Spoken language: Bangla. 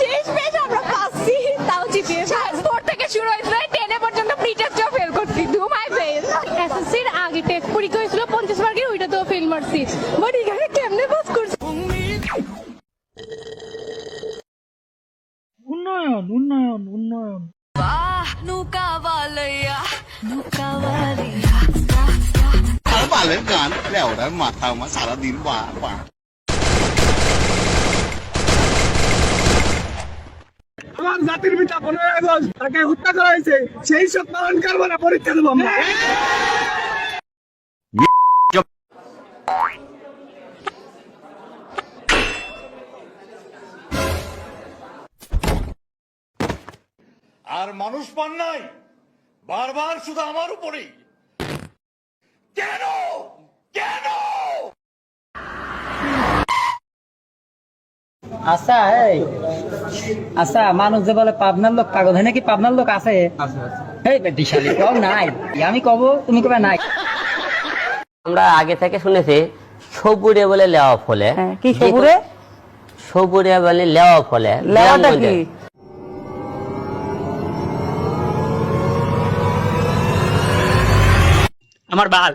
শেষ পেশ আমরা পাচ্ছি। তাও জিপিএ ফোর থেকে শুরু হয়েছিল টেনে পর্যন্ত প্রি টেস্টও ফেল করছি। ডু মাই ফেল এসএসসির আগে টেস্ট পরীক্ষা হয়েছিল পঞ্চাশ মার্কের ওইটা তো ফেল মারছি বাট এখানে কেমনে পাস করছি? উন্নয়ন উন্নয়ন উন্নয়ন। পালের গান লেওড়ার মাথা আমার সারাদিন বা জাতির পিতা পনেরোই আগস্ট তাকে হত্যা করা হয়েছে সেই সব পালন না পরীক্ষা দেবো আর মানুষ পান নাই, বারবার শুধু আমার উপরেই। কেন? আচ্ছা এই আচ্ছা মানুষ যে বলে পাবনার লোক পাগল হয় নাকি পাবনার লোক আছে? এই বেটি কম নাই। আমি কব তুমি কবে নাই? আমরা আগে থেকে শুনেছি সবুরে বলে লেওয়া ফলে। হ্যাঁ, কি সবুরে? সবুরে বলে লেওয়া ফলে। লেওয়াটা কি। আমার বাল।